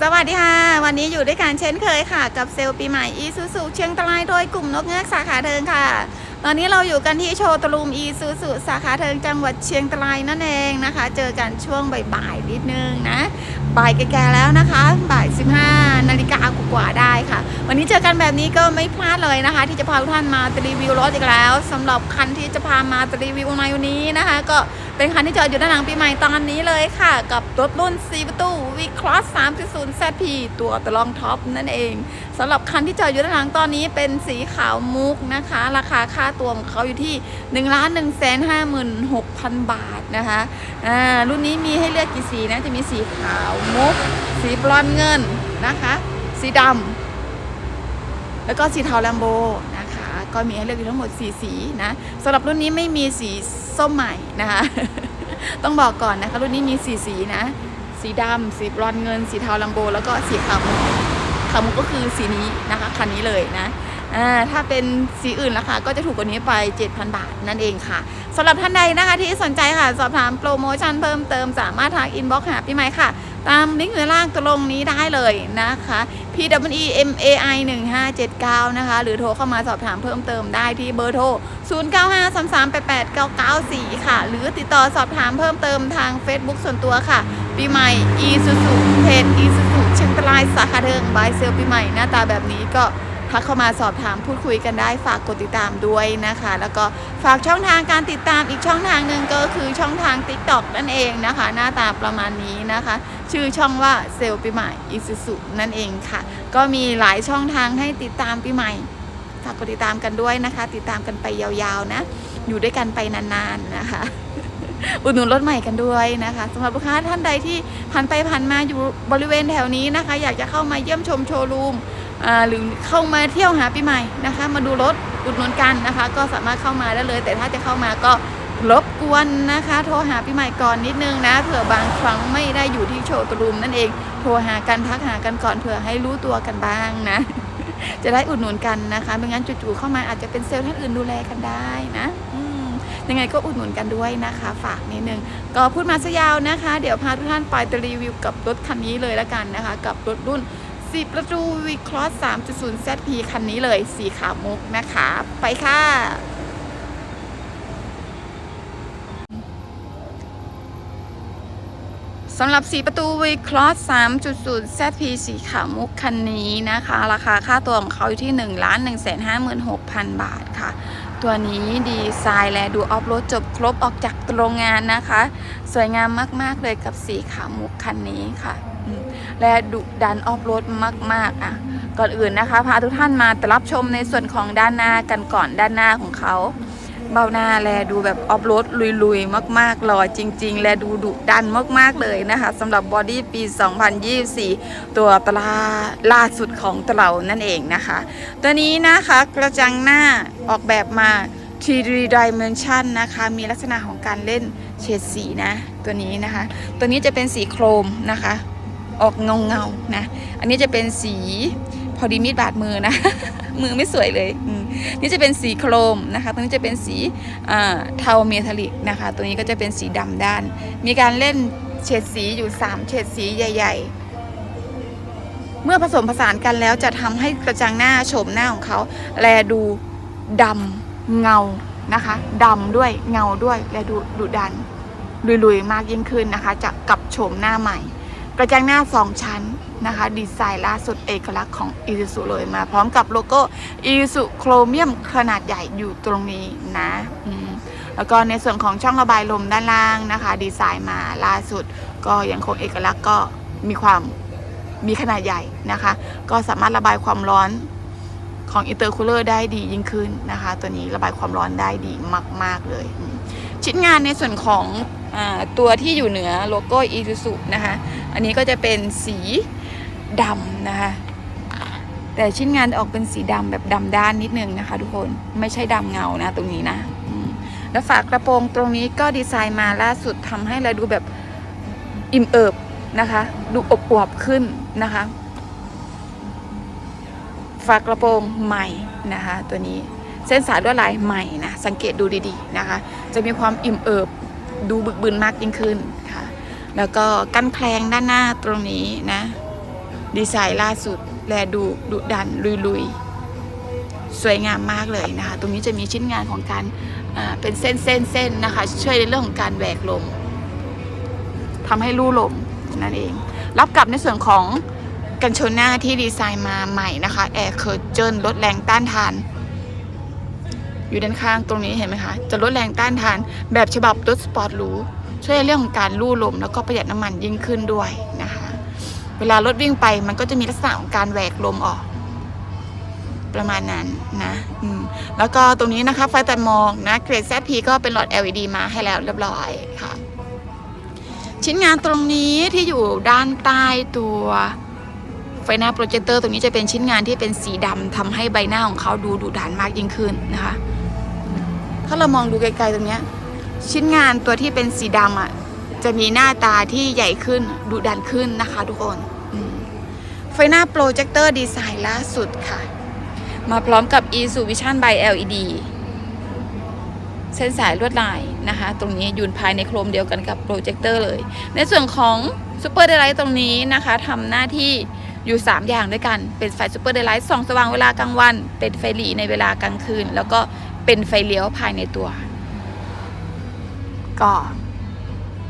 สวัสดีค่ะ วันนี้อยู่ด้วยกันเช่นเคยค่ะ กับเซลล์ปีใหม่อีซูซูเชียงรายโดยกลุ่มนกเงือกสาขาเทิงค่ะ ตอนนี้เราอยู่กันที่โชว์ตรูมอีซูซูสาขาเทิงจังหวัดเชียงรายนั่นเองนะคะ เจอกันช่วงบ่ายๆนิดนึงนะบ่ายแก่ๆแล้วนะคะบ่าย15นาฬิกากว่าได้ค่ะ วันนี้เจอกันแบบนี้ก็ไม่พลาดเลยนะคะ ที่จะพาทุกท่านมารีวิวรถอีกแล้วสำหรับคันที่จะพามารีวิวในวันนี้นะคะ ก็เป็นคันที่จอดอยู่ด้านหลังปีใหม่ตอนนี้เลยค่ะ กับรถรุ่น4ประตู V Cross 3.0 ZP ตัวตะลองท็อปนั่นเองสำหรับคันที่จอดอยู่ด้านหลังตอนนี้เป็นสีขาวมุกนะคะ ราคาค่าตัวของเขาอยู่ที่1 1 5 6 0 0 0บาทนะคะอ่ารุ่นนี้มีให้เลือกกี่สีนะจะมีสีขาวมุก สีบรอนเงินนะคะ สีดำแล้วก็สีเทาแลมโบนะคะก็มีให้เลือกอยู่ทั้งหมด4สีนะสำหรับรุ่นนี้ไม่มีสีส้มใหม่นะคะต้องบอกก่อนนะคะรุ่นนี้มี4สีนะ สีดำสีบรอนเงิน สีเทาแลมโบ แล้วก็สีขาวมุกขาวมุกก็คือสีนี้นะคะคันนี้เลยนะ ถ้าเป็นสีอื่นราคาก็จะถูกกว่านี้ไป 7,000 บาทนั่นเองค่ะสำหรับท่านใดนะคะที่สนใจค่ะ สอบถามโปรโมชั่นเพิ่มเติมสามารถทักอินบ็อกซ์หาพี่ไม้ค่ะ ตามลิงก์อยู่ด้านล่างตรงนี้ได้เลยนะคะ P W E M A I 1579 นะคะ หรือโทรเข้ามาสอบถามเพิ่มเติมได้ที่เบอร์โทร 0953388994 ค่ะ หรือติดต่อสอบถามเพิ่มเติมทาง Facebook ส่วนตัวค่ะปีใหม่ e s u s u เพจ e s u s u เชียงรายสาขาเทิงบายเซลปีใหม่หน้าตาแบบนี้ก็ ทักเข้ามาสอบถามพูดคุยกันได้ฝากกดติดตามด้วยนะคะ แล้วก็ฝากช่องทางการติดตามอีกช่องทางหนึ่งก็คือช่องทาง TikTok นั่นเองนะคะ หน้าตาประมาณนี้นะคะ ชื่อช่องว่าเซลปีใหม่อิสุสุนั่นเองค่ะ ก็มีหลายช่องทางให้ติดตามปีใหม่ฝากกดติดตามกันด้วยนะคะ ติดตามกันไปยาวๆนะ อยู่ด้วยกันไปนานๆนะคะอุดหนุนรถใหม่กันด้วยนะคะสำหรับลูกค้าท่านใดที่ผ่านไปผ่านมาอยู่บริเวณแถวนี้นะคะ อยากจะเข้ามาเยี่ยมชมโชว์รูม หรือเข้ามาเที่ยวหาปีใหม่นะคะ มาดูรถอุดหนุนกันนะคะ ก็สามารถเข้ามาได้เลย แต่ถ้าจะเข้ามาก็รบกวนนะคะ โทรหาปีใหม่ก่อนนิดนึงนะเผื่อบางครั้งไม่ได้อยู่ที่โชว์รูมนั่นเอง โทรหากันทักหากันก่อนเผื่อให้รู้ตัวกันบ้างนะ จะได้อุดหนุนกันนะคะไม่งั้นจู่ๆเข้ามาอาจจะเป็นเซลล์ท่านอื่นดูแลกันได้นะยังไงก็อุดหนุนกันด้วยนะคะ ฝากนิดนึงก็พูดมาซะยาวนะคะ เดี๋ยวพาทุกท่านไปรีวิวกับรถคันนี้เลยละกันนะคะ กับรถรุ่น 4 ประตู V Cross 3.0 ZP คันนี้เลย สีขาวมุกนะคะ ไปค่ะ สำหรับ4ประตู V Cross 3.0 ZP สีขาวมุกคันนี้นะคะ ราคาค่าตัวของเขาอยู่ที่ 1 1 5 6 0 0 0 บาทค่ะ ตัวนี้ดีไซน์และดูออฟโรดจบครบออกจากโรงงานนะคะ สวยงามมาก ๆ เลยกับสีขาวมุกคันนี้ค่ะ และดุดันออฟโรดมาก ๆ อะ ก่อนอื่นนะคะ พาทุกท่านมารับชมในส่วนของด้านหน้ากันก่อนด้านหน้าของเขา เบ้าหน้าแลดูแบบออฟโรดลุย ๆ มากๆหล่อจริง ๆ แลดูดุดันมาก ๆ เลยนะคะสำหรับบอดี้ปี 2024 ตัวตลาล่าสุดของตเรานั่นเองนะคะ ตัวนี้นะคะกระจังหน้าออกแบบมา 3D Dimension นะคะ มีลักษณะของการเล่นเฉดสีนะ ตัวนี้นะคะ ตัวนี้จะเป็นสีโครมนะคะ ออกเงาเงานะ อันนี้จะเป็นสีพอดีมีดบาดมือนะ มือไม่สวยเลย นี่จะเป็นสีโครมนะคะตัวนี้จะเป็นสีเทาเมทัลลิกนะคะตัวนี้ก็จะเป็นสีดำด้าน มีการเล่นเฉดสีอยู่ 3 เฉดสีใหญ่ ๆเมื่อผสมผสานกันแล้วจะทำให้กระจังหน้าโฉมหน้าของเขาแลดูดำเงานะคะดำด้วยเงาด้วย และดูดุดันลุยๆมากยิ่งขึ้นนะคะ จะกับโฉมหน้าใหม่ กระจังหน้า 2 ชั้นนะคะ ดีไซน์ล่าสุดเอกลักษณ์ของ i ิ u ุเลยมา พร้อมกับโลโก้ i ิ u ุโครเมียมขนาดใหญ่อยู่ตรงนี้นะแล้วก็ในส่วนของช่องระบายลมด้านล่างนะคะ ดีไซน์มาล่าสุด ก็ยังคงเอกลักษณ์ก็มีความมีขนาดใหญ่นะคะ ก็สามารถระบายความร้อนของอินเตอร์คูลเลอร์ได้ดียิ่งขึ้นนะคะ ตัวนี้ระบายความร้อนได้ดีมาก ๆ เลย ชิ้นงานในส่วนของอตัวที่อยู่เหนือโลโก้อีซูซุนะคะ อันนี้ก็จะเป็นสีดำนะคะ แต่ชิ้นงานออกเป็นสีดำแบบดำด้านนิดนึงนะคะ ทุกคนไม่ใช่ดำเงานะตรงนี้นะแล้วฝากระโปรงตรงนี้ก็ดีไซน์มาล่าสุดทำให้เราดูแบบอิ่มเอิบนะคะ ดูอบอวบขึ้นนะคะ ฝากระโปรงใหม่นะคะ ตัวนี้เส้นสายลวดลายใหม่นะ สังเกตดูดีๆนะคะ จะมีความอิ่มเอิบดูบึกบึนมากยิ่งขึ้นค่ะ แล้วก็กั้นแคลงด้านหน้าตรงนี้นะ ดีไซน์ล่าสุดแลดูดุดันลุยๆ สวยงามมากเลยนะคะ ตรงนี้จะมีชิ้นงานของการเป็นเส้นเส้นเส้นนะคะ ช่วยในเรื่องของการแหวกลมทำให้ลู่ลมนั่นเอง รับกับในส่วนของกันชนหน้าที่ดีไซน์มาใหม่นะคะแอร์เคอร์เจนลดแรงต้านทาน อยู่ด้านข้างตรงนี้เห็นไหมคะ จะลดแรงต้านทานแบบฉบับรถสปอร์ตหรู ช่วยเรื่องของการลู่ลมแล้วก็ประหยัดน้ำมันยิ่งขึ้นด้วยนะคะ เวลารถวิ่งไปมันก็จะมีลักษณะของการแหวกลมออก ประมาณนั้นนะแล้วก็ตรงนี้นะคะไฟตัดมอกนะเกรด ZP ก็เป็นหลอด LED มาให้แล้วเรียบร้อยค่ะ ชิ้นงานตรงนี้ที่อยู่ด้านใต้ตัวไฟหน้าโปรเจคเตอร์ตรงนี้จะเป็นชิ้นงานที่เป็นสีดำทำให้ใบหน้าของเขาดูดุดันมากยิ่งขึ้นนะคะ ถ้าเรามองดูไกลๆตรงเนี้ย ชิ้นงานตัวที่เป็นสีดำอะจะมีหน้าตาที่ใหญ่ขึ้นดุดันขึ้นนะคะทุกคนไฟหน้าโปรเจคเตอร์ดีไซน์ล่าสุดค่ะ มาพร้อมกับ e s u Vision by LED เส้นสายลวดลายนะคะ ตรงนี้ยู่ภายในโครมเดียวกันกับโปรเจคเตอร์เลย ในส่วนของ Super Daylight ตรงนี้นะคะทำหน้าที่อยู่ 3 อย่างด้วยกัน เป็นไฟ Super Daylight ส่องสว่างเวลากลางวัน เป็นไฟหลีในเวลากลางคืน แล้วก็เป็นไฟเลี้ยวภายในตัว ก็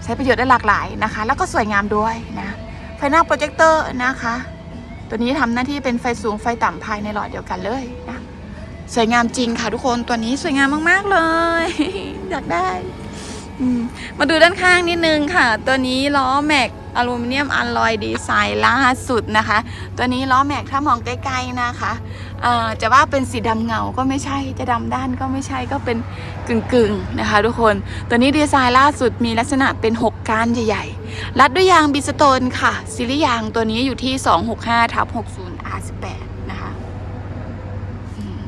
ใช้ประโยชน์ได้หลากหลายนะคะ แล้วก็สวยงามด้วยนะไฟหน้าโปรเจคเตอร์นะคะ ตัวนี้ทำหน้าที่เป็นไฟสูงไฟต่ำภายในหลอดเดียวกันเลยนะสวยงามจริงค่ะทุกคนตัวนี้สวยงามมาก ๆ เลย อยากได้มมาดูด้านข้างนิดนึงค่ะ ตัวนี้ล้อแม็ก อลูมิเนียมอลลอยดีไซน์ล่าสุดนะคะ ตัวนี้ล้อแม็กถ้ามองใกล้ๆนะคะอ่าจะว่าเป็นสีดำเงาก็ไม่ใช่จะดำด้านก็ไม่ใช่ก็เป็นกึ่งๆนะคะ ทุกคนตัวนี้ดีไซน์ล่าสุดมีลักษณะเป็น 6 ก้านใหญ่ๆรัดด้วยยางบิสโตนค่ะซีรีส์ยางตัวนี้อยู่ที่ 265ทับ60 R18 นะคะอืม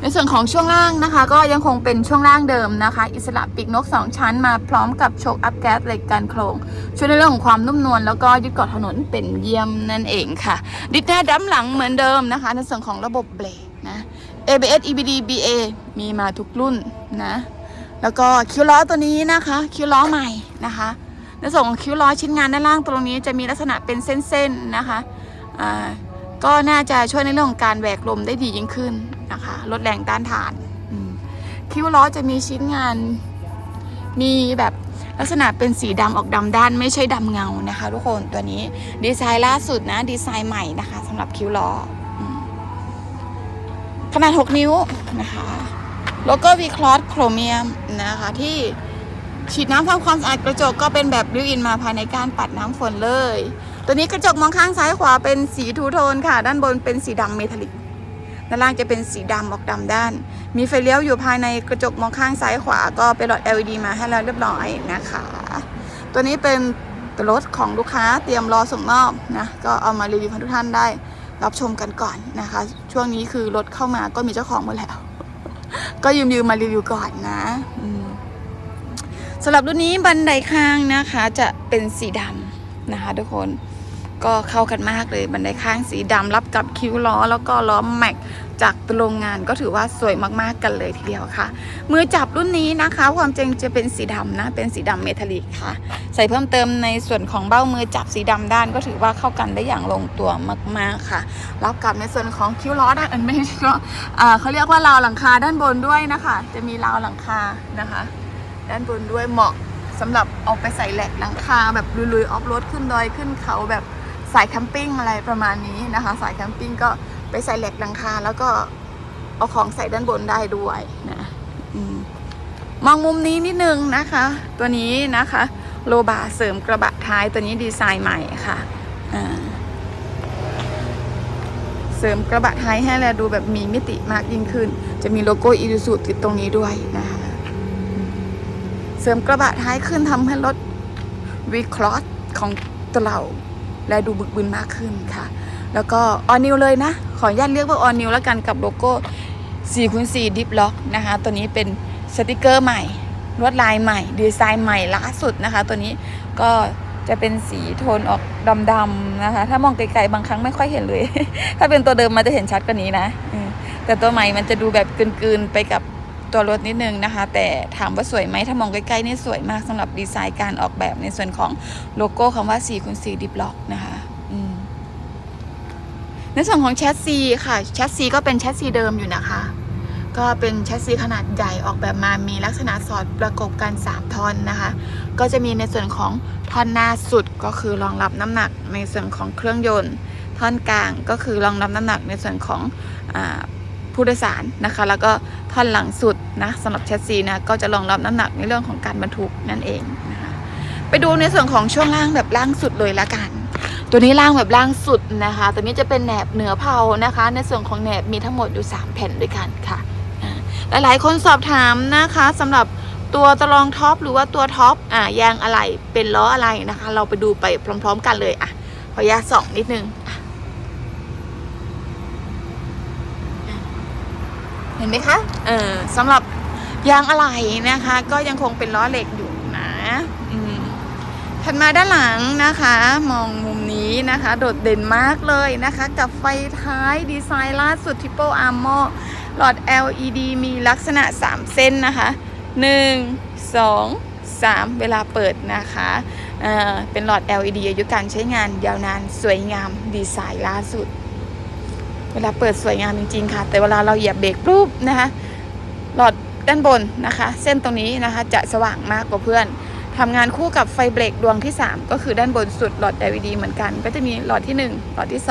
ในส่วนของช่วงล่างนะคะ ก็ยังคงเป็นช่วงล่างเดิมนะคะ อิสระปีกนก 2 ชั้นมาพร้อมกับโชคอัพแก๊สเหล็กกันโครง ช่วยในเรื่องของความนุ่มนวลแล้วก็ยึดเกาะถนนเป็นเยี่ยมนั่นเองค่ะ ดิสหน้ดั้มหลังเหมือนเดิมนะคะ ในส่วนของระบบเบรกนะ ABS EBD BA มีมาทุกรุ่นนะ แล้วก็คิ้วล้อตัวนี้นะคะ คิ้วล้อใหม่นะคะในส่วนของคิ้วล้อชิ้นงานด้านล่างตรงนี้จะมีลักษณะเป็นเส้นๆนะคะ ก็น่าจะช่วยในเรื่องของการแหวกลมได้ดียิ่งขึ้น นะคะลดแรงต้านทานคิ้วล้อจะมีชิ้นงาน มีแบบลักษณะเป็นสีดำออกดำด้านไม่ใช่ดำเงานะคะ ทุกคนตัวนี้ดีไซน์ล่าสุดนะดีไซน์ใหม่นะคะสำหรับคิ้วล้อขนาด 6 นิ้วนะคะโลโก้วีคลอสโครเมียมนะคะที่ฉีดน้ำทำความสะอาดกระจกก็เป็นแบบบิวอินมาภายในการปัดน้ำฝนเลย ตัวนี้กระจกมองข้างซ้ายขวาเป็นสีทูโทนค่ะ ด้านบนเป็นสีดำเมทัลลิก ด้านล่างจะเป็นสีดำออกดำด้าน มีไฟเลี้ยวอยู่ภายในกระจกมองข้างซ้ายขวาก็เป็นหลอด LED มาให้แล้วเรียบร้อยนะคะ ตัวนี้เป็นรถของลูกค้าเตรียมรอส่งมอบนะก็เอามารีวิวให้ทุกท่านได้รับชมกันก่อนนะคะ ช่วงนี้คือรถเข้ามาก็มีเจ้าของหมดแล้ว ก็ยืมยืมมารีวิวก่อนนะสำหรับรุ่นนี้บันไดข้างนะคะจะเป็นสีดำนะคะทุกคน ก็เข้ากันมากเลยบันไดข้างสีดำรับกับคิ้วล้อ แล้วก็ล้อแม็กจากโรงงานก็ถือว่าสวยมากๆกันเลยทีเดียวค่ะ มือจับรุ่นนี้นะคะ ความจริงจะเป็นสีดำนะ เป็นสีดำเมทัลลิกค่ะ ใส่เพิ่มเติมในส่วนของเบ้ามือจับสีดำด้านก็ถือว่าเข้ากันได้อย่างลงตัวมาก ๆค่ะ รับกับในส่วนของคิ้วล้อด้านอันไม่ใช่ก็เขาเรียกว่าราวหลังคาด้านบนด้วยนะคะ จะมีราวหลังคานะคะ ด้านบนด้วยเหมาะสำหรับเอาไปใส่แหลกหลังคาแบบลุยๆออฟโรดขึ้นดอยขึ้นเขาแบบ สายแคมปิ้งอะไรประมาณนี้นะคะ สายแคมปิ้งก็ไปใส่แหลกหลังคาแล้วก็เอาของใส่ด้านบนได้ด้วยนะอมมองมุมนี้นิดนึงนะคะ ตัวนี้นะคะ โลบาเสริมกระบะท้ายตัวนี้ดีไซน์ใหม่ค่ะเสริมกระบะท้ายให้แลดูแบบมีมิติมากยิ่งขึ้น จะมีโลโก้อี u ู u ติดตรงนี้ด้วยนะคะ เสริมกระบะท้ายขึ้นทำให้รถวีคลอสของตัวเรา และดูบึกบึนมากขึ้นค่ะ แล้วก็ออนิวเลยนะ ขออนุญาตเรียกว่าออนิวแล้วกันกับโลโก้4คูณ4ดิฟล็อกนะคะตัวนี้เป็นสติกเกอร์ใหม่ลวดลายใหม่ ดีไซน์ใหม่ล่าสุดนะคะ ตัวนี้ก็จะเป็นสีโทนออกดำๆนะคะ ถ้ามองไกลๆบางครั้งไม่ค่อยเห็นเลย ถ้าเป็นตัวเดิมมันจะเห็นชัดกว่านี้นะแต่ตัวใหม่มันจะดูแบบกลืนๆไปกับ ตัวรถนิดนึงนะคะ แต่ถามว่าสวยไหมถ้ามองใกล้ๆนี่สวยมากสำหรับดีไซน์การออกแบบในส่วนของโลโก้คำว่า4คูณ4ดิบล็อกนะคะในส่วนของแชสซีค่ะแชสซีก็เป็นแชสซีเดิมอยู่นะคะ ก็เป็นแชสซีขนาดใหญ่ออกแบบมามีลักษณะสอดประกบกัน 3ท่อนนะคะ ก็จะมีในส่วนของท่อนหน้าสุดก็คือรองรับน้ำหนักในส่วนของเครื่องยนต์ท่อนกลางก็คือรองรับน้ำหนักในส่วนของอผู้โดยสารนะคะ แล้วก็ท่อนหลังสุด นะสำหรับแชสซีนะก็จะรองรับน้ำหนักในเรื่องของการบรรทุกนั่นเองนะคะไปดูในส่วนของช่วงล่างแบบล่างสุดเลยละกัน ตัวนี้ล่างแบบล่างสุดนะคะ ตัวนี้จะเป็นแหนบเหนือเผานะคะ ในส่วนของแหนบมีทั้งหมดอยู่ 3 แผ่นด้วยกันค่ะอ่าหลายๆคนสอบถามนะคะสำหรับตัวตะรองท็อปหรือว่าตัวท็อปอ่ายางอะไรเป็นล้ออะไรนะคะ เราไปดูไปพร้อม ๆ กันเลยอะขออนุญาตส่องนิดนึงอะ เห็นไหมคะ เออสำหรับยางอะไรนะคะ ก็ยังคงเป็นล้อเหล็กอยู่นะอืมถัดมาด้านหลังนะคะ มองมุมนี้นะคะ โดดเด่นมากเลยนะคะ กับไฟท้ายดีไซน์ล่าสุด Triple Armor หลอด LED มีลักษณะ 3 เส้นนะคะ 1 2 3 เวลาเปิดนะคะเอ่อเป็นหลอด LED อายุการใช้งานยาวนานสวยงามดีไซน์ล่าสุด เวลาเปิดสวยงามจริง ๆ ค่ะ แต่เวลาเราเหยียบเบรกปุ๊บนะคะ หลอดด้านบนนะคะ เส้นตรงนี้นะคะจะสว่างมากกว่าเพื่อนทำงานคู่กับไฟเบรกดวงที่ 3 ก็คือด้านบนสุดหลอด LED เหมือนกัน ก็จะมีหลอดที่ 1 หลอดที่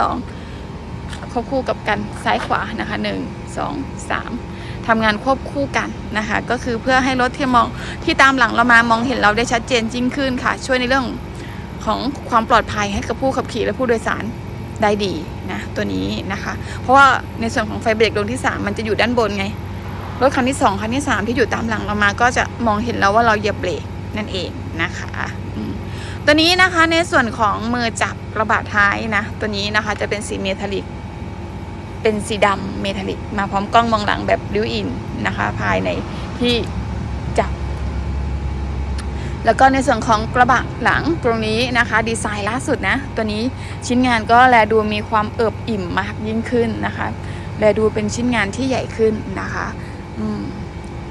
2ควบคู่กับกันซ้ายขวานะคะ 1 2 3ทำงานควบคู่กันนะคะ ก็คือเพื่อให้รถที่มองที่ตามหลังเรามามองเห็นเราได้ชัดเจนยิ่งขึ้นค่ะ ช่วยในเรื่องของความปลอดภัยให้กับผู้ขับขี่และผู้โดยสาร ได้ดีนะตัวนี้นะคะ เพราะว่าในส่วนของไฟเบรกดวงที่ 3 มันจะอยู่ด้านบนไง รถคันที่ 2 คันที่ 3 ที่อยู่ตามหลังเรามา ก็จะมองเห็นแล้วว่าเราเหยียบเบรกนั่นเองนะคะตัวนี้นะคะในส่วนของมือจับกระบะท้ายนะ ตัวนี้นะคะจะเป็นสีเมทัลลิก เป็นสีดำเมทัลลิก มาพร้อมกล้องมองหลังแบบริวอินนะคะ ภายในที่ แล้วก็ในส่วนของกระบะหลังตรงนี้นะคะ ดีไซน์ล่าสุดนะ ตัวนี้ชิ้นงานก็แลดูมีความเอิบอิ่มมากยิ่งขึ้นนะคะ แลดูเป็นชิ้นงานที่ใหญ่ขึ้นนะคะ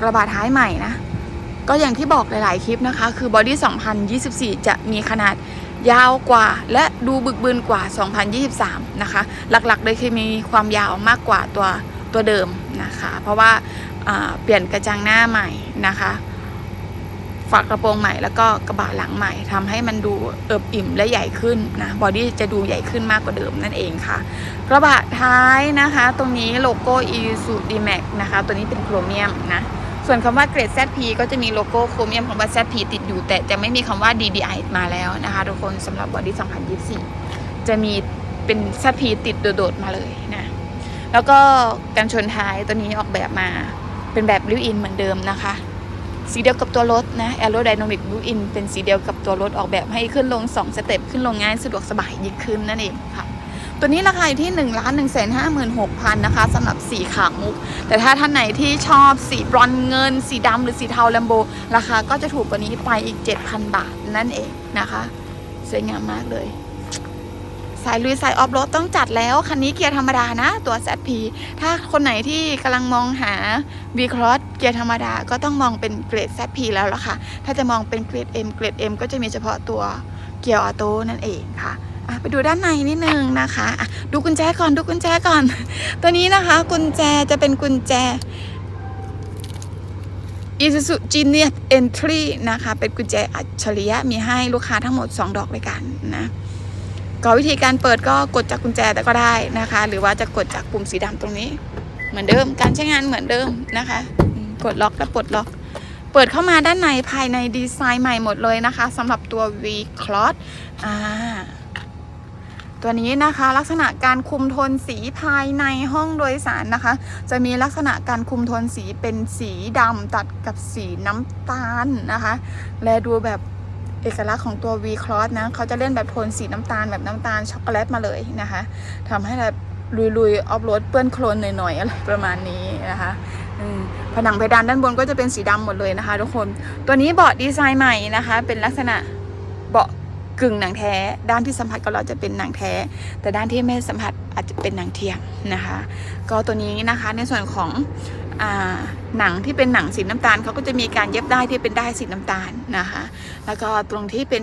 กระบะท้ายใหม่นะ ก็อย่างที่บอกหลายๆคลิปนะคะ คือบอดี้2024 จะมีขนาดยาวกว่าและดูบึกบึนกว่า 2023 นะคะ หลักๆเลยคือมีความยาวมากกว่าตัวตัวเดิมนะคะ เพราะว่าเปลี่ยนกระจังหน้าใหม่นะคะ ฝากระโปรงใหม่แล้วก็กระบะหลังใหม่ทำให้มันดูเอิบอิ่มและใหญ่ขึ้นนะบอดี้จะดูใหญ่ขึ้นมากกว่าเดิมนั่นเองค่ะ กระบะท้ายนะคะ ตรงนี้โลโก้ Isuzu D-Max นะคะ ตัวนี้เป็นโครเมียมนะส่วนคำว่าเกรด ZP ก็จะมีโลโก้โครเมียมคำว่า ZP ติดอยู่ แต่จะไม่มีคำว่า DDI มาแล้วนะคะ ทุกคนสำหรับบอดี้ 2024 จะมีเป็น ZP ติดโดดๆมาเลยนะแล้วก็การชนท้ายตัวนี้ออกแบบมาเป็นแบบริ้วอินเหมือนเดิมนะคะ สีเดียวกับตัวรถนะ Aerodynamic b u i l t in เป็นสีเดียวกับตัวรถออกแบบให้ขึ้นลง 2 สเต็ปขึ้นลงง่ายสะดวกสบายยิ่งขึ้นนั่นเองค่ะตัวนี้ราคาอยู่ที่1นึ่งล้านหนึ่งแสนห้าหมื่นหกพันนะคะสำหรับสีขาวมุก แต่ถ้าท่านไหนที่ชอบสีบรอนเงิน สีดำหรือสีเทาแลมโบ ราคาก็จะถูกกว่านี้ไปอีก 7,000 บาทนั่นเองนะคะ สวยงามมากเลย สายลุยสายออฟโรดต้องจัดแล้ว คันนี้เกียร์ธรรมดานะ ตัว ZP ถ้าคนไหนที่กำลังมองหา V Cross เกียร์ธรรมดาก็ต้องมองเป็นเกรด ZP แล้วล่ะค่ะ ถ้าจะมองเป็นเกรด M เกรด M ก็จะมีเฉพาะตัวเกียร์ออโต้นั่นเองค่ะไปดูด้านในนิดนึงนะคะะดูกุญแจก่อนดูกุญแจก่อน ตัวนี้นะคะ กุญแจจะเป็นกุญแจ Isuzu Genius Entry นะคะ เป็นกุญแจอัจฉริยะมีให้ลูกค้าทั้งหมด 2 ดอกด้วยกันนะ ก็วิธีการเปิดก็กดจากกุญแจแต่ก็ได้นะคะ หรือว่าจะกดจากปุ่มสีดำตรงนี้ เหมือนเดิมการใช้งานเหมือนเดิมนะคะ กดล็อกและปลดล็อก เปิดเข้ามาด้านในภายในดีไซน์ใหม่หมดเลยนะคะสำหรับตัว V Cross อ่าตัวนี้นะคะลักษณะการคุมโทนสีภายในห้องโดยสารนะคะ จะมีลักษณะการคุมโทนสีเป็นสีดำตัดกับสีน้ำตาลนะคะ และดูแบบ เอกลักษณ์ของตัว V Cross นะเขาจะเล่นแบบโทนสีน้ำตาลแบบน้ำตาลช็อกโกแลตมาเลยนะคะทำให้แบบลุยๆออฟโรดเปื้อนโคลนหน่อยๆอะไรประมาณนี้นะคะผนังเพดานด้านบนก็จะเป็นสีดำหมดเลยนะคะ ทุกคนตัวนี้เบาะดีไซน์ใหม่นะคะ เป็นลักษณะเบาะ กึ่งหนังแท้ ด้านที่สัมผัสกับเราจะเป็นหนังแท้ แต่ด้านที่ไม่สัมผัสอาจจะเป็นหนังเทียมนะคะ ก็ตัวนี้นะคะในส่วนของอหนังที่เป็นหนังสีน้ำตาลเขาก็จะมีการเย็บได้ที่เป็นได้สีน้ำตาลนะคะ แล้วก็ตรงที่เป็น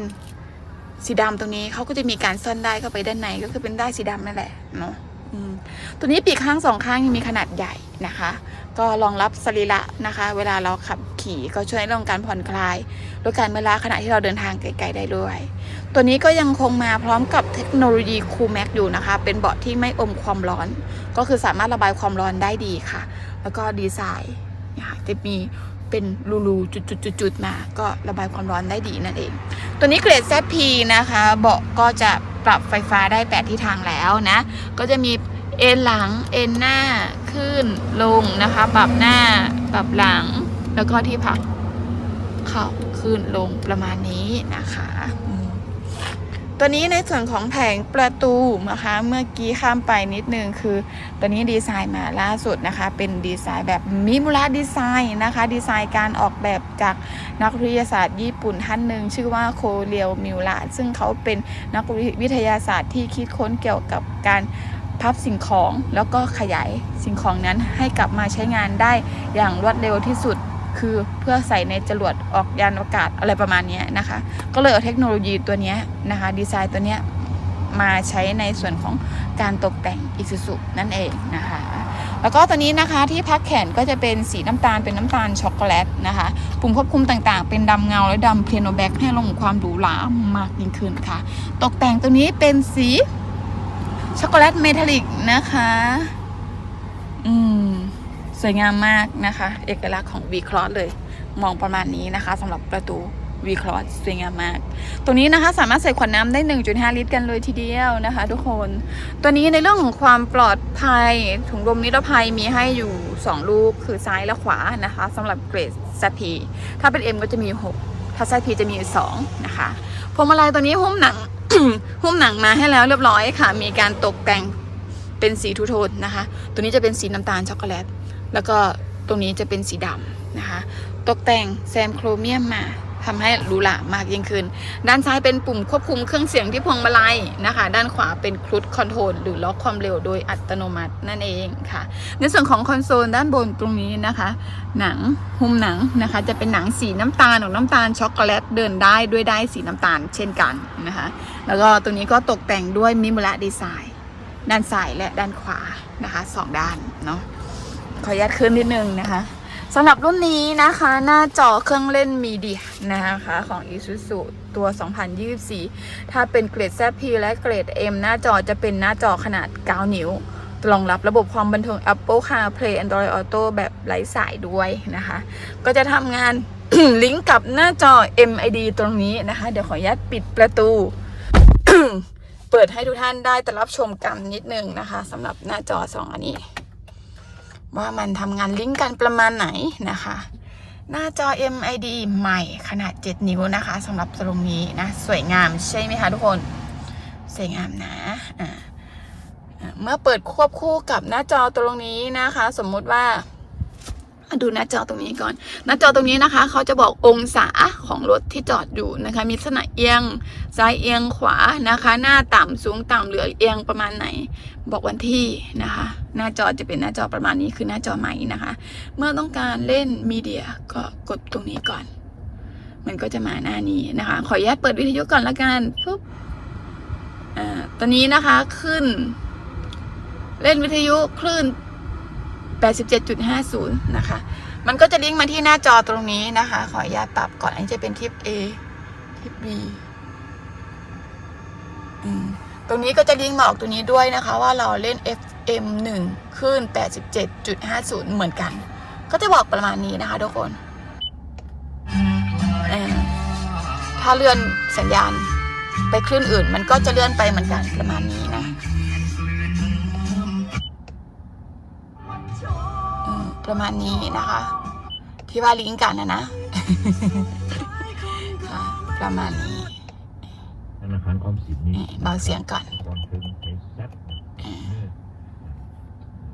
สีดำตรงนี้เขาก็จะมีการซ่อนได้เข้าไปด้านในก็คือเป็นได้สีดำนั่นแหละเนาะตัวนี้ปีกข้างสองข้างมีขนาดใหญ่นะคะ ก็รองรับสรีระนะคะ เวลาเราขับขี่ก็ช่วยในเรื่องการผ่อนคลายลดการเมื่อยล้าขณะที่เราเดินทางไกลๆได้ด้วย ตัวนี้ก็ยังคงมาพร้อมกับเทคโนโลยีคูลแม็กอยู่นะคะ เป็นเบาะที่ไม่อมความร้อน ก็คือสามารถระบายความร้อนได้ดีค่ะ แล้วก็ดีไซน์นะคะจะมีเป็นรูๆจุดๆๆๆมาก็ระบายความร้อนได้ดีนั่นเอง ตัวนี้เกรด ZP นะคะ เบาะก็จะปรับไฟฟ้าได้ 8ทิศทางแล้วนะ ก็จะมีเอ็นหลังเอ็นหน้าขึ้นลงนะคะ ปรับหน้าปรับหลัง แล้วก็ที่พักเข้าขึ้นลงประมาณนี้นะคะ ตัวนี้ในส่วนของแผงประตูนะคะเมื่อกี้ข้ามไปนิดนึงคือ ตัวนี้ดีไซน์มาล่าสุดนะคะ เป็นดีไซน์แบบมิมูระดีไซน์นะคะ ดีไซน์การออกแบบจากนักวิทยาศาสตร์ญี่ปุ่นท่านหนึ่งชื่อว่าโคเรียวมิวระซึ่งเขาเป็นนักวิทยาศาสตร์ที่คิดค้นเกี่ยวกับการพับสิ่งของแล้วก็ขยายสิ่งของนั้นให้กลับมาใช้งานได้อย่างรวดเร็วที่สุด คือเพื่อใส่ในจรวดออกยานอวกาศอะไรประมาณนี้นะคะ ก็เลยเอาเทคโนโลยีตัวนี้นะคะดีไซน์ตัวนี้มาใช้ในส่วนของการตกแต่งอิซูซุนั่นเองนะคะ แล้วก็ตัวนี้นะคะที่พักแขนก็จะเป็นสีน้ำตาลเป็นน้ำตาลช็อกโกแลตนะคะปุ่มควบคุมต่างๆ เป็นดำเงาและดำเพียโนแบ็กให้ลงความหรูหรามากยิ่งขึ้นค่ะ ตกแต่งตัวนี้เป็นสีช็อกโกแลตเมทัลลิกนะคะ อืม สวยงามมากนะคะ เอกลักษณ์ของ V Cross เลยมองประมาณนี้นะคะสำหรับประตู V Cross สวยงามมาก ตัวนี้นะคะสามารถใส่ขวดน้ำได้ 1.5 ลิตรกันเลยทีเดียวนะคะ ทุกคน ตัวนี้ในเรื่องของความปลอดภัยถุงลมนิรภัยมีให้อยู่ 2 ลูกคือซ้ายและขวานะคะสำหรับเกรด ZP ถ้าเป็น M ก็จะมี 6 ถ้า ZP จะมีอยู่2นะคะพวงมาลัยตัวนี้หุ้มหนัง หุ้มหนังมาให้แล้วเรียบร้อยค่ะ มีการตกแต่งเป็นสีทูโทนนะคะ ตัวนี้จะเป็นสีน้ำตาลช็อกโกแลต แล้วก็ตรงนี้จะเป็นสีดำนะคะ ตกแต่งแซมโครเมียมมาทำให้หรูหรามากยิ่งขึ้น ด้านซ้ายเป็นปุ่มควบคุมเครื่องเสียงที่พวงมาลัยนะคะ ด้านขวาเป็นครูดคอนโทรลหรือล็อกความเร็วโดยอัตโนมัตินั่นเองค่ะ ในส่วนของคอนโซลด้านบนตรงนี้นะคะ หนังหุ้มหนังนะคะ จะเป็นหนังสีน้ำตาลของน้ำตาลช็อกโกแลตเดินได้ด้วยได้สีน้ำตาลเช่นกันนะคะ แล้วก็ตัวนี้ก็ตกแต่งด้วยมิมูระดีไซน์ ด้านซ้ายและด้านขวานะคะสองด้านเนาะ ขออนุญาตขึ้นนิดนึงนะคะสำหรับรุ่นนี้นะคะหน้าจอเครื่องเล่นมีเดียนะคะของ Isuzu ตัว 2024 ถ้าเป็นเกรด ZP และเกรด M หน้าจอจะเป็นหน้าจอขนาด 9 นิ้วรองรับระบบความบันเทิง Apple CarPlay Android Auto แบบไร้สายด้วยนะคะ ก็จะทำงาน ลิงก์กับหน้าจอ MID ตรงนี้นะคะ เดี๋ยวขออนุญาตปิดประตู เปิดให้ทุกท่านได้แต่รับชมกันนิดนึงนะคะสำหรับหน้าจอสองอันนี้ ว่ามันทำงานลิงก์กันประมาณไหนนะคะ หน้าจอ MID ใหม่ขนาด 7 นิ้วนะคะสำหรับตรงนี้นะ สวยงามใช่ไหมคะทุกคน สวยงามนะอ่าอ่าเมื่อเปิดควบคู่กับหน้าจอตรงนี้นะคะ สมมุติว่าดูหน้าจอตรงนี้ก่อน หน้าจอตรงนี้นะคะ เขาจะบอกองศาของรถที่จอดอยู่นะคะ มีลักษณะเอียงซ้ายเอียงขวานะคะ หน้าต่ำสูงต่ำเหลือเอียงประมาณไหน บอกวันที่นะคะ หน้าจอจะเป็นหน้าจอประมาณนี้คือหน้าจอใหม่นะคะ เมื่อต้องการเล่นมีเดียก็กดตรงนี้ก่อน มันก็จะมาหน้านี้นะคะ ขออนุญาตเปิดวิทยุก่อนละกันปุ๊บอ่าตอนนี้นะคะขึ้น เล่นวิทยุคลื่น 87.50 นะคะ มันก็จะลิงก์มาที่หน้าจอตรงนี้นะคะ ขออนุญาตปรับก่อนอันนี้จะเป็นทิป A ทิป B อืม รงนี้ก็จะลิงก์มาออกตัวนี้ด้วยนะคะ ว่าเราเล่น FM 1คลื่น87.50 เหมือนกัน ก็จะบอกประมาณนี้นะคะทุกคนถ้าเลื่อนสัญญาณไปคลื่นอื่น มันก็จะเลื่อนไปเหมือนกันประมาณนี้นะประมาณนี้นะคะ ที่ว่าลิงก์กันนะนะประมาณนี้ นาคารออมสินนี่เบาเสียงก่อนก่อนถึงไอ้แซด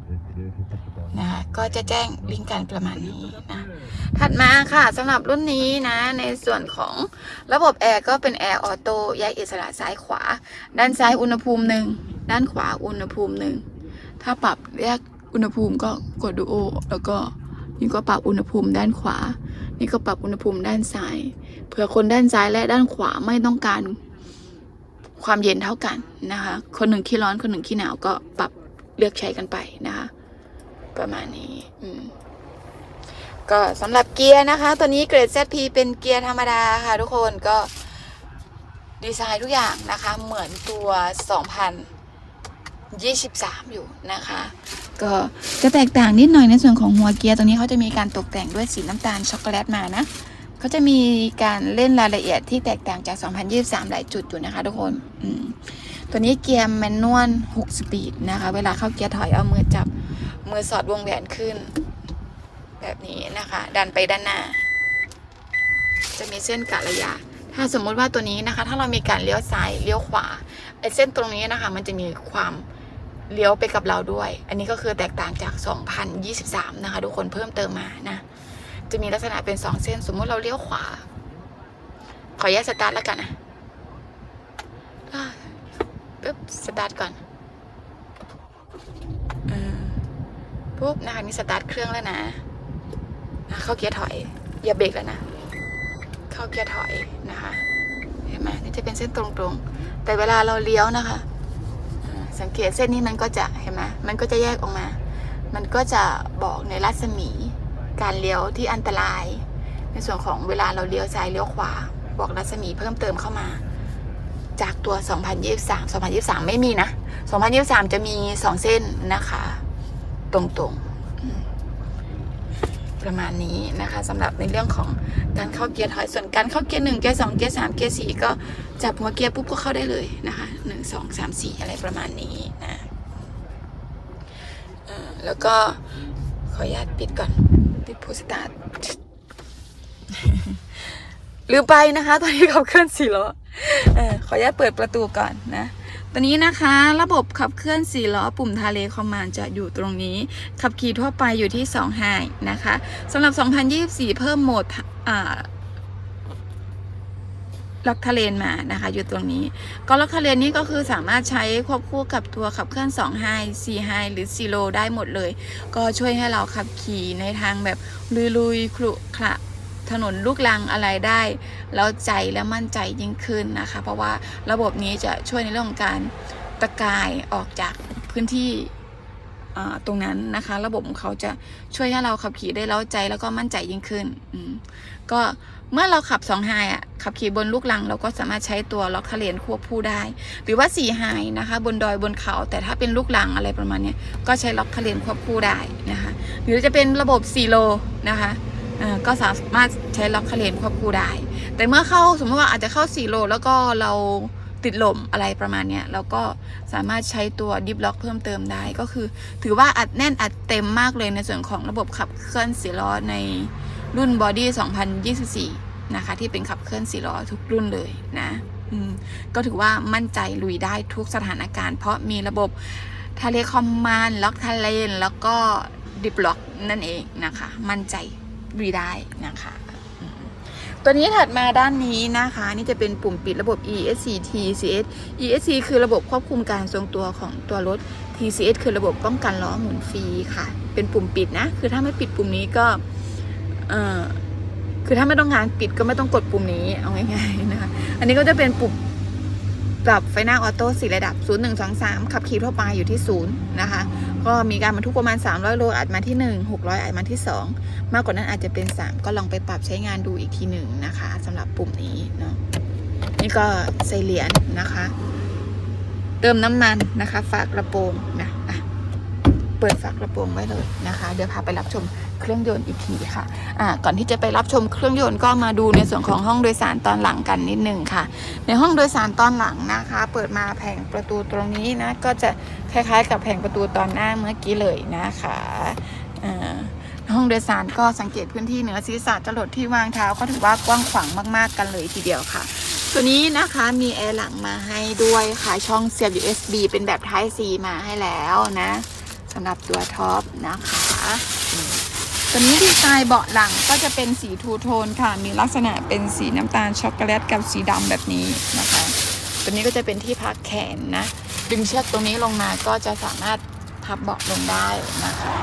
คือคือทรัพยากรนะคะก็จะแจ้งลิงก์กันประมาณนี้นะถัดมาค่ะสำหรับรุ่นนี้นะ ในส่วนของระบบแอร์ก็เป็นแอร์ออโต้แยกอิสระซ้ายขวา ด้านซ้ายอุณหภูมิหนึ่งด้านขวาอุณหภูมิหนึ่งถ้าปรับแยกอุณหภูมิก็กดดูโอ แล้วก็นี่ก็ปรับอุณหภูมิด้านขวา นี่ก็ปรับอุณหภูมิด้านซ้าย เผื่อคนด้านซ้ายและด้านขวาไม่ต้องการ ความเย็นเท่ากันนะคะ คนหนึ่งขี้ร้อนคนหนึ่งขี้หนาวก็ปรับเลือกใช้กันไปนะคะ ประมาณนี้อืมก็สำหรับเกียร์นะคะ ตัวนี้เกรด ZP เป็นเกียร์ธรรมดาค่ะทุกคนก็ดีไซน์ทุกอย่างนะคะ เหมือนตัว 2023 อยู่นะคะ ก็จะแตกต่างนิดหน่อยในส่วนของหัวเกียร์ตรงนี้เขาจะมีการตกแต่งด้วยสีน้ำตาลช็อกโกแลตมานะ เขาจะมีการเล่นรายละเอียดที่แตกต่างจาก 2023 หลายจุดอยู่นะคะทุกคนตัวนี้เกียร์แมนนวล6สปีดนะคะ เวลาเข้าเกียร์ถอยเอามือจับมือสอดวงแหวนขึ้น แบบนี้นะคะ ดันไปด้านหน้า จะมีเส้นกะระยะ ถ้าสมมติว่าตัวนี้นะคะ ถ้าเรามีการเลี้ยวซ้ายเลี้ยวขวาไอ้เส้นตรงนี้นะคะ มันจะมีความเลี้ยวไปกับเราด้วย อันนี้ก็คือแตกต่างจาก 2023 นะคะ ทุกคนเพิ่มเติมมานะ จะมีลักษณะเป็น2เส้น สมมุติเราเลี้ยวขวา ขอแยกสตาร์ทแล้วกันนะปึ๊บสตาร์ทก่อนอปุ๊บนะคะนี่สตาร์ทเครื่องแล้วนะอะเข้าเกียร์ถอยอย่าเบรกแล้วนะ เข้าเกียร์ถอยนะคะเห็นไหมนี่จะเป็นเส้นตรงๆ แต่เวลาเราเลี้ยวนะคะ สังเกตเส้นนี้มันก็จะเห็นไหมมันก็จะแยกออกมา มันก็จะบอกในรัศมี การเลี้ยวที่อันตราย ในส่วนของเวลาเราเลี้ยวซ้ายเลี้ยวขวา บอกรัศมีเพิ่มเติมเข้ามา จากตัว 2023 2023 ไม่มีนะ 2023 จะมี 2 เส้นนะคะ ตรงๆ ประมาณนี้นะคะสำหรับในเรื่องของการเข้าเกียร์ถอยส่วนการเข้าเกียร์หนึ่งเกียร์สองเกียร์สามเกียร์สี่ก็จับหัวเกียร์ปุ๊บก็เข้าได้เลยนะคะหนึ่งสองสามสี่อะไรประมาณนี้นะแล้วก็ขออนุญาตปิดก่อน ปิดพูสตาร์ทลือไปนะคะ ตอนนี้ขับเคลื่อนสี่ล้อขออนุญาตเปิดประตูก่อนนะตอนนี้นะคะระบบขับเคลื่อนสี่ล้อปุ่มทะเลคอมมานจะอยู่ตรงนี้ ขับขี่ทั่วไปอยู่ที่2ไฮนะคะสำหรับ 2024 เพิ่มโหมดอ่า ล็อกทะเลนมานะคะ อยู่ตรงนี้ ก็ล็อกทะเลนนี้ก็คือสามารถใช้ควบคู่กับตัวขับเคลื่อน2ไฮ4ไฮหรือ4โลได้หมดเลย ก็ช่วยให้เราขับขี่ในทางแบบลุยๆครุขระถนนลูกลังอะไรได้ แล้วใจและมั่นใจยิ่งขึ้นนะคะ เพราะว่าระบบนี้จะช่วยในเรื่องของการตะกายออกจากพื้นที่ตรงนั้นนะคะ ระบบของเขาจะช่วยให้เราขับขี่ได้เล้าใจแล้วก็มั่นใจยิ่งขึ้นก็ เมื่อเราขับ2ไฮอะขับขี่บนลูกลังเราก็สามารถใช้ตัวล็อกทะเลนควบคู่ได้ หรือว่า4ไฮนะคะ บนดอยบนเขา แต่ถ้าเป็นลูกลังอะไรประมาณเนี้ยก็ใช้ล็อกทะเลนควบคู่ได้นะคะ หรือจะเป็นระบบ4โลนะคะอ่าก็สามารถใช้ล็อกทะเลนควบคู่ได้ แต่เมื่อเข้าสมมติว่าอาจจะเข้า4โลแล้วก็เราติดลมอะไรประมาณเนี้ยเราก็สามารถใช้ตัวดิฟล็อกเพิ่มเติมได้ก็คือ ถือว่าอัดแน่นอัดเต็มมากเลยในส่วนของระบบขับเคลื่อนสีล้อใน รุ่นบอดี้2024 นะคะ ที่เป็นขับเคลื่อนสีล้อทุกรุ่นเลยนะก็ถือว่ามั่นใจลุยได้ทุกสถานการณ์ เพราะมีระบบทะเลคอมมานด์ล็อกทะเลน แล้วก็ดิฟล็อกนั่นเองนะคะ มั่นใจลุยได้นะคะตัวนี้ถัดมาด้านนี้นะคะ นี่จะเป็นปุ่มปิดระบบ ESC TCS ESC คือระบบควบคุมการทรงตัวของตัวรถ TCS คือระบบป้องกันล้อหมุนฟรีค่ะ เป็นปุ่มปิดนะ คือถ้าไม่ปิดปุ่มนี้ก็ เออคือถ้าไม่ต้องการปิดก็ไม่ต้องกดปุ่มนี้เอาง่ายๆนะคะอันนี้ก็จะเป็นปุ่มปรับไฟหน้าออโต้สี่ระดับ 0 1 2 3 ขับขี่ทั่วไปอยู่ที่ 0 นะคะ ก็มีการบรรทุกประมาณ 300 โลอาจมาที่ 1 600 อาจมาที่ 2 มากกว่านั้นอาจจะเป็น 3 ก็ลองไปปรับใช้งานดูอีกทีหนึ่งนะคะสำหรับปุ่มนี้เนาะนี่ก็ใส่เหรียญนะคะ เติมน้ำมันนะคะ ฝากกระโปรงนะอะเปิดฝากกระโปรงไว้เลยนะคะ เดี๋ยวพาไปรับชม เครื่องยนต์อีกทีค่ะอะก่อนที่จะไปรับชมเครื่องยนต์ก็มาดูในส่วนของห้องโดยสารตอนหลังกันนิดนึงค่ะ ในห้องโดยสารตอนหลังนะคะ เปิดมาแผงประตูตรงนี้นะก็จะคล้ายๆ กับแผงประตูตอนหน้าเมื่อกี้เลยนะคะอ่าห้องโดยสารก็สังเกตพื้นที่เหนือศีรษะจรดที่วางเท้าก็ถือว่ากว้างขวางมาก ๆ กันเลยทีเดียวค่ะ ตัวนี้นะคะมีแอร์หลังมาให้ด้วยค่ะช่องเสียบ USB เป็นแบบ Type C มาให้แล้วนะสำหรับตัวท็อปนะคะ ตัวนี้ดีไซน์เบาะหลังก็จะเป็นสีทูโทนค่ะ มีลักษณะเป็นสีน้ำตาลช็อกโกแลตกับสีดำแบบนี้นะคะ ตัวนี้ก็จะเป็นที่พักแขนนะ ดึงเชือกตรงนี้ลงมาก็จะสามารถพับเบาะลงได้นะคะ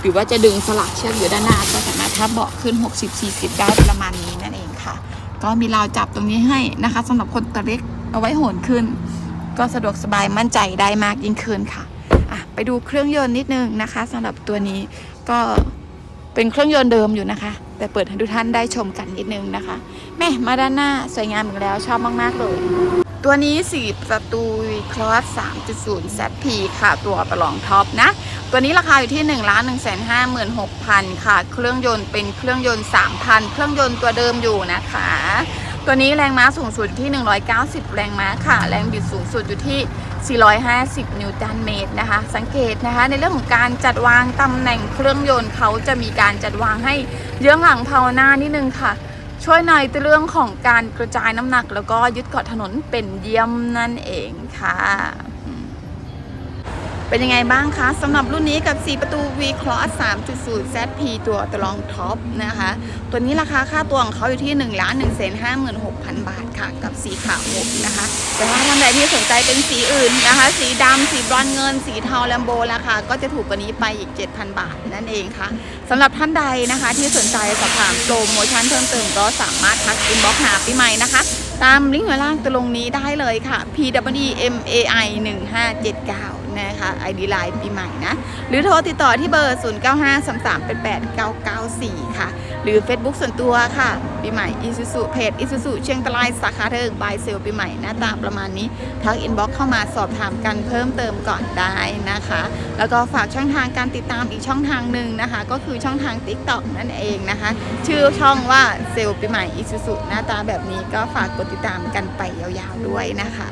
หรือว่าจะดึงสลักเชือกอยู่ด้านหน้าก็สามารถทับเบาะขึ้น 60-40 ได้ประมาณนี้นั่นเองค่ะ ก็มีราวจับตรงนี้ให้นะคะสำหรับคนตัวเล็กเอาไว้โหนขึ้น ก็สะดวกสบายมั่นใจได้มากยิ่งขึ้นค่ะอะไปดูเครื่องยนต์นิดนึงนะคะสำหรับตัวนี้ก็ เป็นเครื่องยนต์เดิมอยู่นะคะ แต่เปิดให้ทุกท่านได้ชมกันนิดนึงนะคะ แม่มาด้านหน้าสวยงามอีกแล้วชอบมากๆเลย ตัวนี้สีประตูคลอส3.0 ZP ค่ะ ตัวประลองท็อปนะ ตัวนี้ราคาอยู่ที่1 1 5 6 0 0 0ค่ะ เครื่องยนต์เป็นเครื่องยนต์ 3,000 เครื่องยนต์ตัวเดิมอยู่นะคะ ตัวนี้แรงม้าสูงสุดอยู่ที่ 190 แรงม้าค่ะ แรงบิดสูงสุดอยู่ที่ 450 นิวตันเมตรนะคะ สังเกตนะคะในเรื่องของการจัดวางตำแหน่งเครื่องยนต์เขาจะมีการจัดวางให้เยื้องหลังเพาหน้านิดนึงค่ะ ช่วยในเรื่องของการกระจายน้ำหนัก แล้วก็ยึดเกาะถนนเป็นเยี่ยมนั่นเองค่ะ เป็นยังไงบ้างคะสำหรับรุ่นนี้กับ 4 ประตู V Cross 3.0 ZP ตัวตะลองท็อปนะคะ ตัวนี้ราคาค่าตัวของเขาอยู่ที่1 1 5 6 0 0 0บาทค่ะ กับสีขาวมุกนะคะ แต่ถ้าท่านใดที่สนใจเป็นสีอื่นนะคะ สีดำสีบรอนซ์เงิน สีเทาแลมโบราคาก็จะถูกกว่านี้ไปอีก 7,000 บาทนั่นเองค่ะสำหรับท่านใดนะคะที่สนใจสอบถามโปรโมชั่นเพิ่มเติมก็สามารถทักอินบ็อกซ์หาพี่ใหม่นะคะ ตามลิงก์ข้างล่างตรงนี้ได้เลยค่ะ p w m a i 1579นะคะ ID Line ปีใหม่นะ หรือโทรติดต่อที่เบอร์ 0953388994 ค่ะ รือ Facebook ส่วนตัวค่ะ ปีใหม่อีซูซูเพจอีซูซูเชียงตรายสาขาเทิงบายเซลปีใหม่หน้าตาประมาณนี้ทักอินบ็อกเข้ามาสอบถามกันเพิ่มเติมก่อนได้นะคะ แล้วก็ฝากช่องทางการติดตามอีกช่องทางหนึ่งนะคะ ก็คือช่องทาง TikTok นั่นเองนะคะ ชื่อช่องว่าเซลปีใหม่อีซูซูหน้าตาแบบนี้ก็ฝากกดติดตามกันไปยาวๆด้วยนะคะ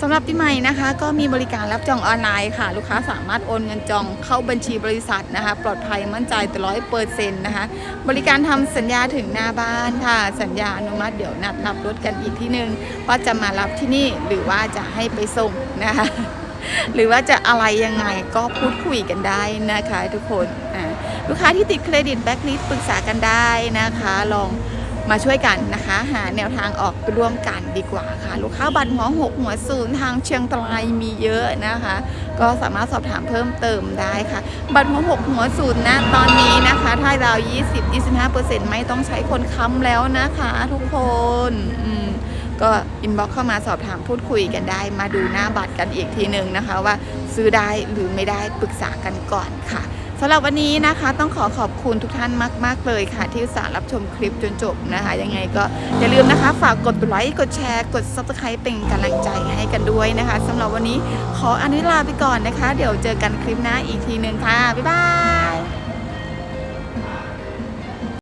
สำหรับปีใหม่นะคะ ก็มีบริการรับจองออนไลน์ค่ะ ลูกค้าสามารถโอนเงินจองเข้าบัญชีบริษัทนะคะ ปลอดภัยมั่นใจตร้อยเปอร์เซ็นต์นะคะ บริการทำสัญญาถึงหน้าบ้านค่ะสัญญาอนุมัติเดี๋ยวนัดรับรถกันอีกที่หนึ่งว่าจะมารับที่นี่หรือว่าจะให้ไปส่งนะคะหรือว่าจะอะไรยังไงก็พูดคุยกันได้นะคะทุกคนลูกค้าที่ติดเครดิตแบ็กลิสปรึกษากันได้นะคะ ลองมาช่วยกันนะคะ หาแนวทางออกร่วมกันดีกว่าค่ะ ลูกค้าบัตรหัวหกหัวศูนย์ทางเชียงรายมีเยอะนะคะ ก็สามารถสอบถามเพิ่มเติมได้ค่ะ บัตรหัวหกหัวศูนย์นะตอนนี้นะคะ ถ้าเรา20-25%ไม่ต้องใช้คนค้ำแล้วนะคะทุกคนก็อินบ็อกเข้ามาสอบถามพูดคุยกันได้ มาดูหน้าบัตรกันอีกทีหนึ่งนะคะว่าซื้อได้หรือไม่ได้ปรึกษากันก่อนค่ะ สำหรับวันนี้นะคะต้องขอขอบคุณทุกท่านมาก ๆ เลยค่ะ ที่สารับชมคลิปจนจบนะคะ ยังไงก็อย่าลืมนะคะ ฝากกดไลค์กดแชร์ กด subscribe เป็นกำลังใจให้กันด้วยนะคะสำหรับวันนี้ขออนุลาไปก่อนนะคะ เดี๋ยวเจอกันคลิปหน้าอีกทีหนึ่งค่ะ บ๊ายบาย